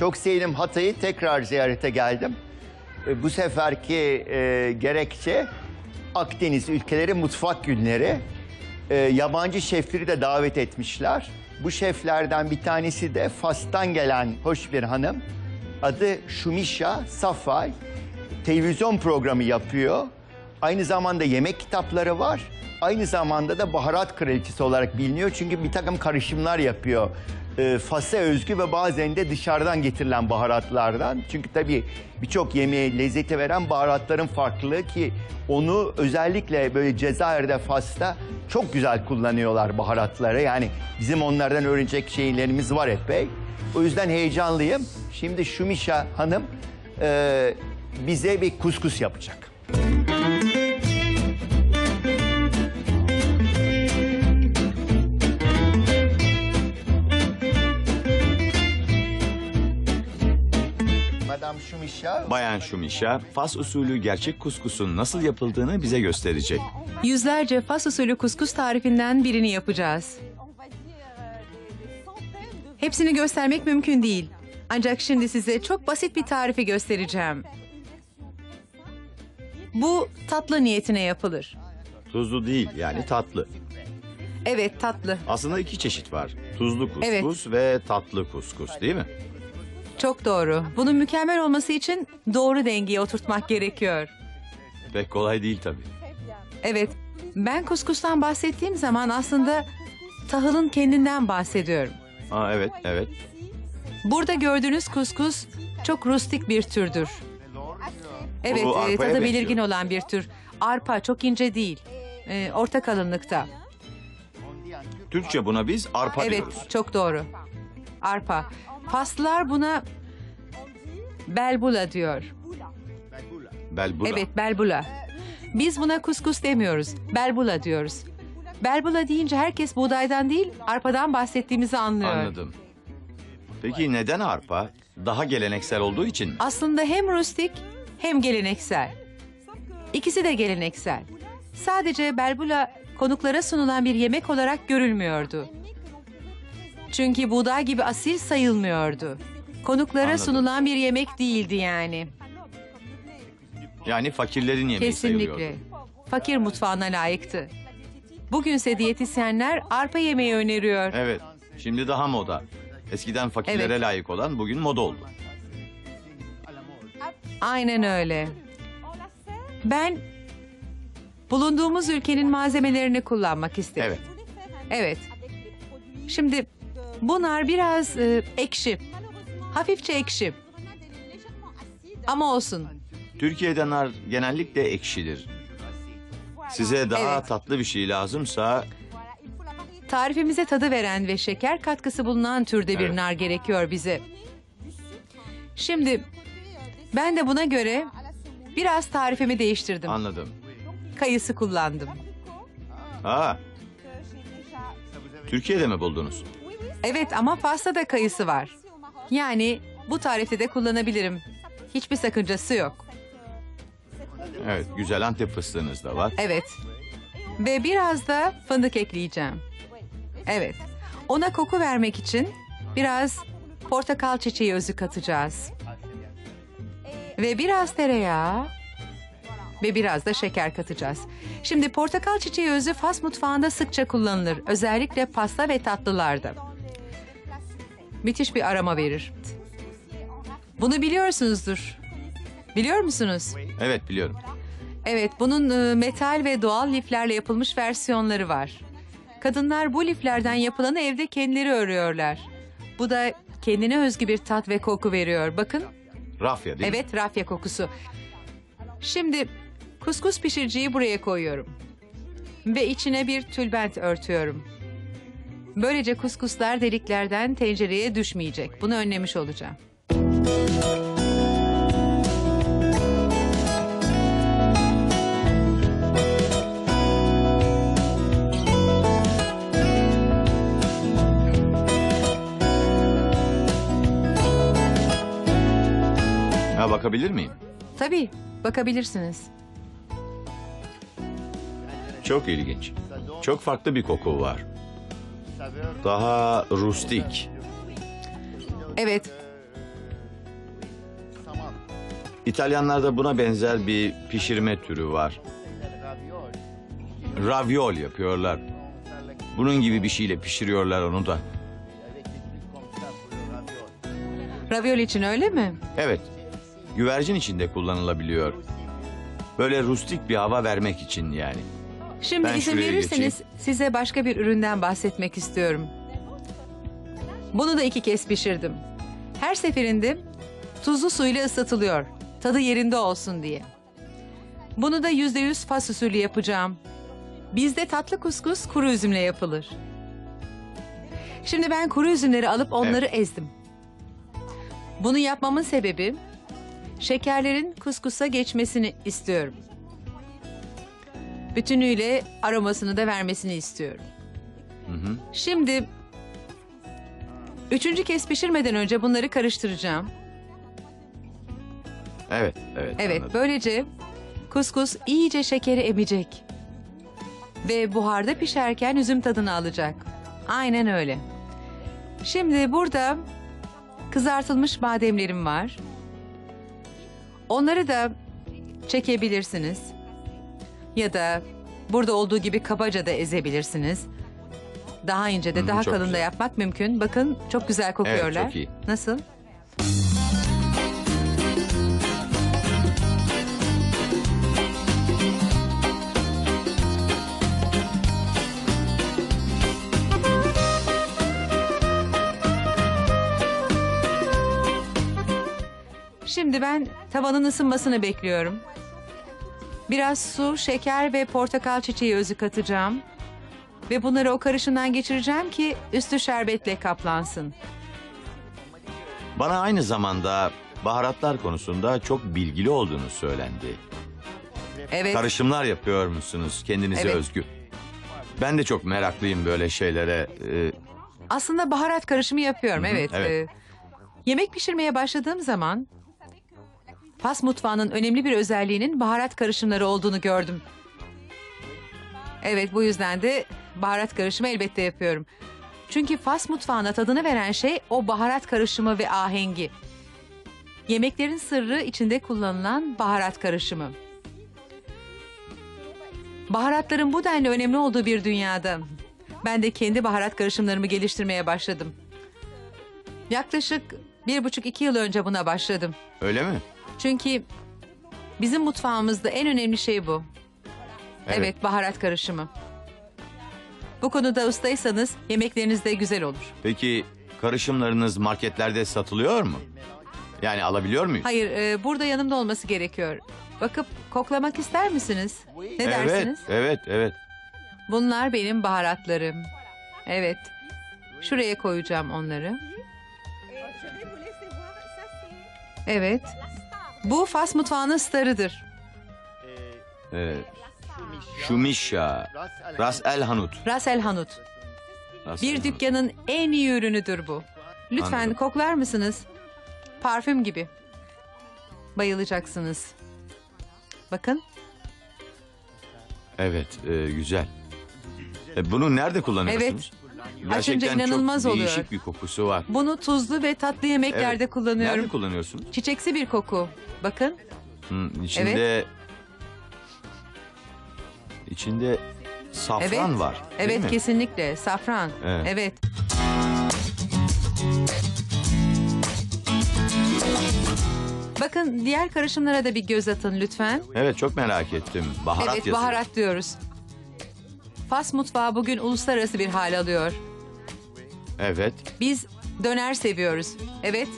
Çok sevindim Hatay'ı tekrar ziyarete geldim. E, Bu seferki e, gerekçe Akdeniz ülkeleri mutfak günleri. E, yabancı şefleri de davet etmişler. Bu şeflerden bir tanesi de Fas'tan gelen hoş bir hanım. Adı Şumişa Safay. Televizyon programı yapıyor. Aynı zamanda yemek kitapları var. Aynı zamanda da baharat kraliçesi olarak biliniyor. Çünkü bir takım karışımlar yapıyor. E, Fas'a özgü ve bazen de dışarıdan getirilen baharatlardan. Çünkü tabii birçok yemeğe lezzeti veren baharatların farklılığı ki onu özellikle böyle Cezayir'de Fas'ta çok güzel kullanıyorlar baharatları. Yani bizim onlardan öğrenecek şeylerimiz var epey. O yüzden heyecanlıyım. Şimdi Şumişa Hanım e, bize bir kuskus yapacak. Bayan Şumişa, Fas usulü gerçek kuskusun nasıl yapıldığını bize gösterecek. Yüzlerce Fas usulü kuskus tarifinden birini yapacağız. Hepsini göstermek mümkün değil. Ancak şimdi size çok basit bir tarifi göstereceğim. Bu tatlı niyetine yapılır. Tuzlu değil yani tatlı. Evet tatlı. Aslında iki çeşit var. Tuzlu kuskus Evet. ve tatlı kuskus değil mi? Çok doğru. Bunun mükemmel olması için doğru dengeye oturtmak gerekiyor. Pek kolay değil tabii. Evet, ben kuskustan bahsettiğim zaman aslında tahılın kendinden bahsediyorum. Aa, evet, evet. Burada gördüğünüz kuskus çok rustik bir türdür. Evet, Bu e, arpaya tadı benziyor. belirgin olan bir tür. Arpa çok ince değil, e, orta kalınlıkta. Türkçe buna biz arpa Evet, diyoruz. çok doğru. Arpa. Faslılar buna belbula diyor. Belbula. Evet, belbula. Biz buna kuskus demiyoruz, belbula diyoruz. Belbula deyince herkes buğdaydan değil, arpadan bahsettiğimizi anlıyor. Anladım. Peki neden arpa? Daha geleneksel olduğu için mi? Aslında hem rustik hem geleneksel. İkisi de geleneksel. Sadece belbula konuklara sunulan bir yemek olarak görülmüyordu. Çünkü buğday gibi asil sayılmıyordu. Konuklara Anladım. sunulan bir yemek değildi yani. Yani fakirlerin yemeği Kesinlikle. sayılıyordu. Fakir mutfağına layıktı. Bugünse diyetisyenler arpa yemeği öneriyor. Evet, şimdi daha moda. Eskiden fakirlere Evet. layık olan bugün moda oldu. Aynen öyle. Ben bulunduğumuz ülkenin malzemelerini kullanmak isterim. Evet. Evet. Şimdi bu nar biraz e, ekşi. Hafifçe ekşi. Ama olsun. Türkiye'de nar genellikle ekşidir. Size daha Evet. tatlı bir şey lazımsa Tarifimize tadı veren ve şeker katkısı bulunan türde bir Evet. nar gerekiyor bize. Şimdi ben de buna göre biraz tarifimi değiştirdim. anladım. Kayısı kullandım. Aa, Türkiye'de mi buldunuz? Evet ama pasta da kayısı var. Yani bu tarifte de kullanabilirim. Hiçbir sakıncası yok. Evet, güzel Antep fıstığınız da var. Evet. Ve biraz da fındık ekleyeceğim. Evet. Ona koku vermek için biraz portakal çiçeği özü katacağız. Ve biraz tereyağı ve biraz da şeker katacağız. Şimdi portakal çiçeği özü Fas mutfağında sıkça kullanılır. Özellikle pasta ve tatlılarda. Müthiş bir aroma verir. Bunu biliyorsunuzdur. Biliyor musunuz? Evet, biliyorum. Evet, bunun e, metal ve doğal liflerle yapılmış versiyonları var. Kadınlar bu liflerden yapılanı evde kendileri örüyorlar. Bu da kendine özgü bir tat ve koku veriyor. Bakın, Rafya değil mi? evet rafya kokusu. Şimdi kuskus pişiriciyi buraya koyuyorum. Ve içine bir tülbent örtüyorum. Böylece kuskuslar deliklerden tencereye düşmeyecek. Bunu önlemiş olacağım. Ha, bakabilir miyim? Tabii, bakabilirsiniz. Çok ilginç. Çok farklı bir koku var. Daha rustik. Evet. İtalyanlarda buna benzer bir pişirme türü var. Raviol yapıyorlar. Bunun gibi bir şeyle pişiriyorlar onu da. Ravioli için öyle mi? Evet, güvercin içinde kullanılabiliyor. Böyle rustik bir hava vermek için yani. Şimdi Ben izin şuraya verirseniz size başka bir üründen bahsetmek istiyorum. Bunu da iki kez pişirdim. Her seferinde tuzlu suyla ısıtılıyor. Tadı yerinde olsun diye. Bunu da yüzde yüz fas usulü yapacağım. Bizde tatlı kuskus kuru üzümle yapılır. Şimdi ben kuru üzümleri alıp onları ezdim. Bunu yapmamın sebebi şekerlerin kuskusa geçmesini istiyorum. Bütünüyle aromasını da vermesini istiyorum. Şimdi üçüncü kez pişirmeden önce bunları karıştıracağım. Evet, evet. Evet, anladım. böylece kuskus iyice şekeri emecek. Ve buharda pişerken üzüm tadını alacak. Aynen öyle. Şimdi burada kızartılmış bademlerim var. Onları da çekebilirsiniz. Ya da burada olduğu gibi kabaca da ezebilirsiniz. Daha ince de Hı, daha çok kalın da güzel. yapmak mümkün. Bakın çok güzel kokuyorlar. çok iyi. Nasıl? Şimdi ben tavanın ısınmasını bekliyorum. Biraz su, şeker ve portakal çiçeği özü katacağım. Ve bunları o karışımdan geçireceğim ki üstü şerbetle kaplansın. Bana aynı zamanda baharatlar konusunda çok bilgili olduğunu söylendi. Evet. Karışımlar yapıyor musunuz kendinize Evet. özgü? Ben de çok meraklıyım böyle şeylere. Ee, Aslında baharat karışımı yapıyorum evet. evet. Ee, yemek pişirmeye başladığım zaman Fas mutfağının önemli bir özelliğinin baharat karışımları olduğunu gördüm. Evet bu yüzden de baharat karışımı elbette yapıyorum. Çünkü Fas mutfağına tadını veren şey o baharat karışımı ve ahengi. Yemeklerin sırrı içinde kullanılan baharat karışımı. Baharatların bu denli önemli olduğu bir dünyada ben de kendi baharat karışımlarımı geliştirmeye başladım. Yaklaşık bir buçuk iki yıl önce buna başladım. öyle mi? Çünkü bizim mutfağımızda en önemli şey bu. Evet, Evet. baharat karışımı. Bu konuda ustaysanız yemekleriniz de güzel olur. Peki karışımlarınız marketlerde satılıyor mu? Yani alabiliyor muyuz? Hayır, e, burada yanımda olması gerekiyor. Bakıp koklamak ister misiniz? Ne evet, dersiniz? evet, evet. Bunlar benim baharatlarım. Evet. Şuraya koyacağım onları. Evet. Bu Fas mutfağının starıdır. Ee, Şumişa, Ras El Hanut. Ras El Hanut. Ras Bir Hanut. dükkanın en iyi ürünüdür bu. Lütfen Anladım. koklar mısınız? Parfüm gibi. Bayılacaksınız. Bakın. Evet, e, güzel. E, bunu nerede kullanıyorsunuz? Açınca inanılmaz çok oluyor. değişik bir kokusu var. Bunu tuzlu ve tatlı yemeklerde Evet. kullanıyorum. Nerede kullanıyorsunuz? Çiçeksi bir koku. Bakın. Hı, içinde... İçinde safran Evet. var. değil Evet mi? kesinlikle. Safran. Evet. evet. Bakın diğer karışımlara da bir göz atın lütfen. Evet, çok merak ettim. Baharat evet yazıyor. baharat diyoruz. Fas mutfağı bugün uluslararası bir hal alıyor. Evet, Biz döner seviyoruz. Evet.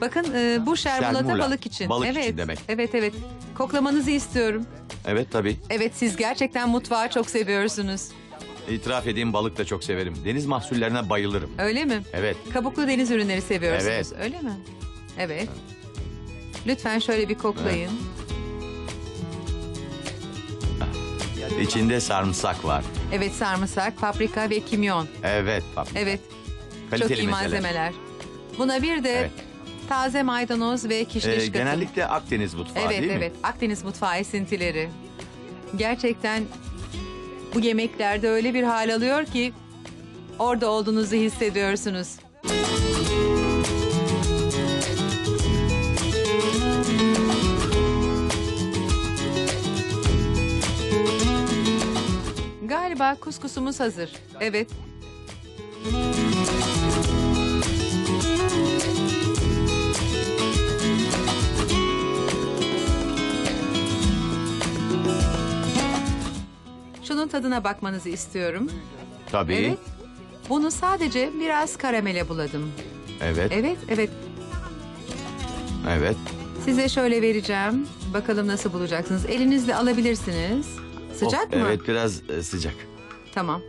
Bakın e, bu şerbulata Şermula. balık için. Balık için evet. demek. Evet evet. Koklamanızı istiyorum. evet tabii. Evet siz gerçekten mutfağı çok seviyorsunuz. İtiraf edeyim balık da çok severim. Deniz mahsullerine bayılırım. Öyle mi? Evet, Kabuklu deniz ürünleri seviyorsunuz. Evet. Öyle mi? Evet. Lütfen şöyle bir koklayın. İçinde sarımsak var. Evet sarımsak, paprika ve kimyon. Evet, tabii. Evet. Kaliteli çok iyi mezeler. malzemeler. Buna bir de Evet. taze maydanoz ve kişniş Ee, katın. genellikle Akdeniz mutfağı Evet değil evet mi? Akdeniz mutfağı esintileri. Gerçekten bu yemeklerde öyle bir hal alıyor ki orada olduğunuzu hissediyorsunuz. Galiba kuskusumuz hazır. Evet. Şunun tadına bakmanızı istiyorum. Tabii. Evet. Bunu sadece biraz karamele buladım. Evet. Evet, evet. Evet. Size şöyle vereceğim. Bakalım nasıl bulacaksınız. Elinizle alabilirsiniz. Sıcak Oh, mı? Evet biraz e, sıcak. Tamam.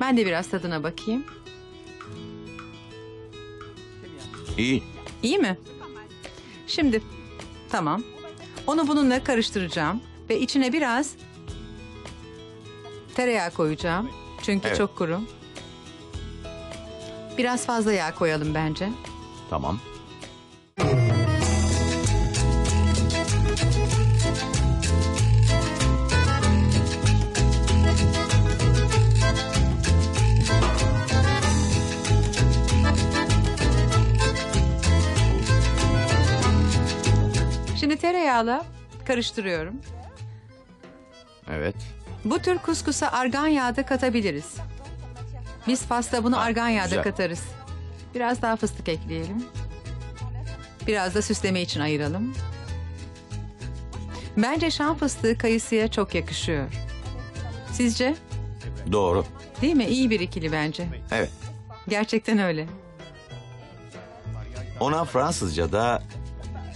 Ben de biraz tadına bakayım. İyi. İyi mi? Şimdi tamam. Onu bununla karıştıracağım ve içine biraz tereyağı koyacağım. Çünkü Evet. çok kuru. Biraz fazla yağ koyalım bence. Tamam. Tereyağla karıştırıyorum. Evet. Bu tür kuskusa argan yağı da katabiliriz. Biz pasta bunu argan yağı da güzel. katarız. Biraz daha fıstık ekleyelim. Biraz da süsleme için ayıralım. Bence şan fıstığı kayısıya çok yakışıyor. Sizce? Doğru. Değil mi? İyi bir ikili bence. Evet. Gerçekten öyle. Ona Fransızca'da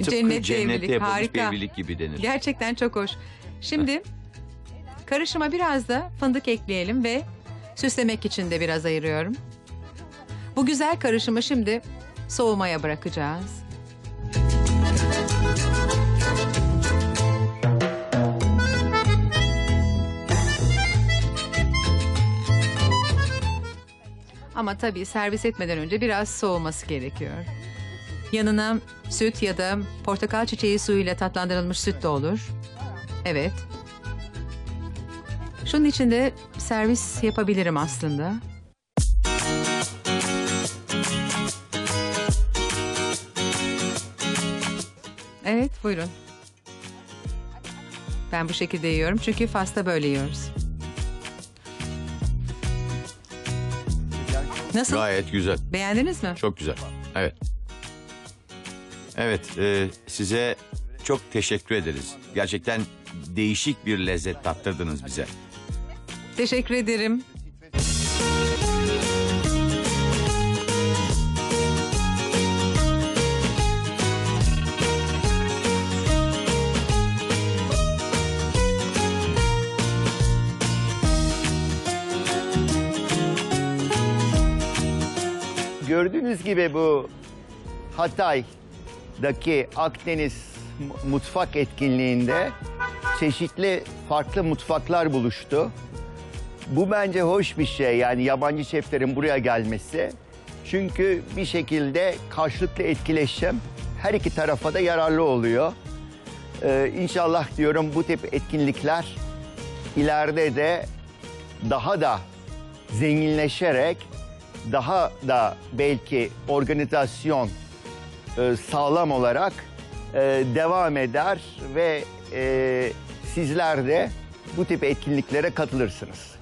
tıpkı cennette evlilik, yapılmış bir harika. evlilik gibi denir. Gerçekten çok hoş. Şimdi karışıma biraz da fındık ekleyelim ve süslemek için de biraz ayırıyorum. Bu güzel karışımı şimdi soğumaya bırakacağız. Ama tabii servis etmeden önce biraz soğuması gerekiyor. Yanına süt ya da portakal çiçeği suyuyla tatlandırılmış süt de olur. Evet. Şunun içinde servis yapabilirim aslında. Evet, buyurun. Ben bu şekilde yiyorum çünkü fasta böyle yiyoruz. Nasıl? Gayet güzel. Beğendiniz mi? Çok güzel. Evet. Evet, e, size çok teşekkür ederiz. Gerçekten değişik bir lezzet tattırdınız bize. Teşekkür ederim. Gördüğünüz gibi bu Hatay'daki Akdeniz mu- mutfak etkinliğinde çeşitli farklı mutfaklar buluştu. Bu bence hoş bir şey yani yabancı şeflerin buraya gelmesi. Çünkü bir şekilde karşılıklı etkileşim her iki tarafa da yararlı oluyor. Ee, inşallah diyorum bu tip etkinlikler ileride de daha da zenginleşerek daha da belki organizasyon e, sağlam olarak e, devam eder ve e, sizler de bu tip etkinliklere katılırsınız.